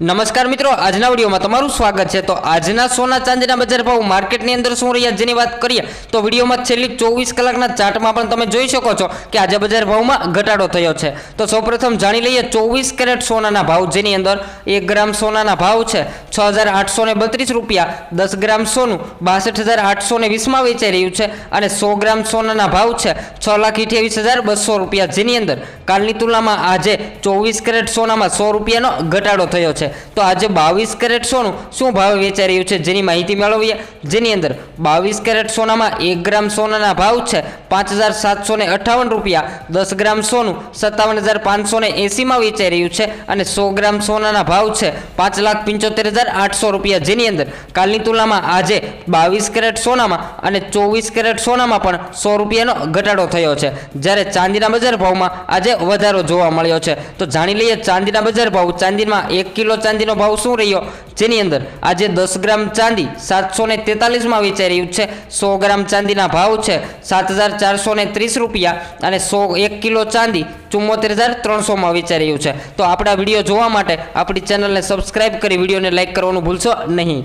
નમસ્કાર મિત્રો, આજના વિડીયોમાં તમારું સ્વાગત છે. તો આજના સોના ચાંદીના બજાર ભાવ માર્કેટની અંદર શું રહ્યા જેની વાત કરીએ, તો વિડીયોમાં છેલ્લી ચોવીસ કલાકના ચાર્ટમાં પણ તમે જોઈ શકો છો કે આજે બજાર ભાવમાં ઘટાડો થયો છે. તો સૌપ્રથમ જાણી લઈએ ચોવીસ કેરેટ સોનાના ભાવ, જેની અંદર એક ગ્રામ સોનાના ભાવ છે. છ હજાર આઠસો ને બત્રીસ રૂપિયા, દસ ગ્રામ સોનું, બાસઠ હજાર આઠસો ને વીસમાં વેચાઈ રહ્યું છે અને સો ગ્રામ સોનાના ભાવ છે છ લાખ અઠ્યાવીસ હજાર બસો રૂપિયા જેની અંદર. કાલની તુલનામાં આજે ચોવીસ કેરેટ સોનામાં સો રૂપિયાનો ઘટાડો થયો છે. તો આજે બાવીસ કેરેટ સોનું શું ભાવે વેચાઈ રહ્યું છે જેની માહિતી મેળવીએ. જેની અંદર બાવીસ કેરેટ સોનામાં એક ગ્રામ સોનાના ભાવ છે પાંચ હજાર સાતસો ને અઠાવન રૂપિયા, દસ ગ્રામ સોનું સત્તાવન હજાર પાંચસો ને એંસીમાં વેચાઈ રહ્યું છે અને સો ગ્રામ સોનાના ભાવ છે પાંચ લાખ પંચોતેર હજાર આઠસો રૂપિયા જેની અંદર કાલની તુલનામાં આજે બાવીસ કેરેટ સોનામાં અને ચોવીસ કેરેટ સોનામાં પણ સો રૂપિયાનો ઘટાડો થયો છે. જ્યારે ચાંદીના બજાર ભાવમાં આજે વધારો જોવા મળ્યો છે. તો જાણી લઈએ ચાંદીના બજાર ભાવ. ચાંદીમાં એક કિલો ચાંદીનો ભાવ શું રહ્યો? જેની અંદર આજે દસ ગ્રામ ચાંદી સાતસો ને તેતાલીસમાં વેચાઈ રહ્યું છે. સો ગ્રામ ચાંદીના ભાવ છે સાત હજાર ચારસો ને ત્રીસ રૂપિયા અને સો એક કિલો ચાંદી ચુમ્મોતેર હજાર ત્રણસોમાં વેચાઈ રહ્યું છે. તો આપણા વીડિયો જોવા માટે આપણી ચેનલને સબસ્ક્રાઇબ કરી, વિડીયોને લાઇક કરવાનું ભૂલશો નહીં.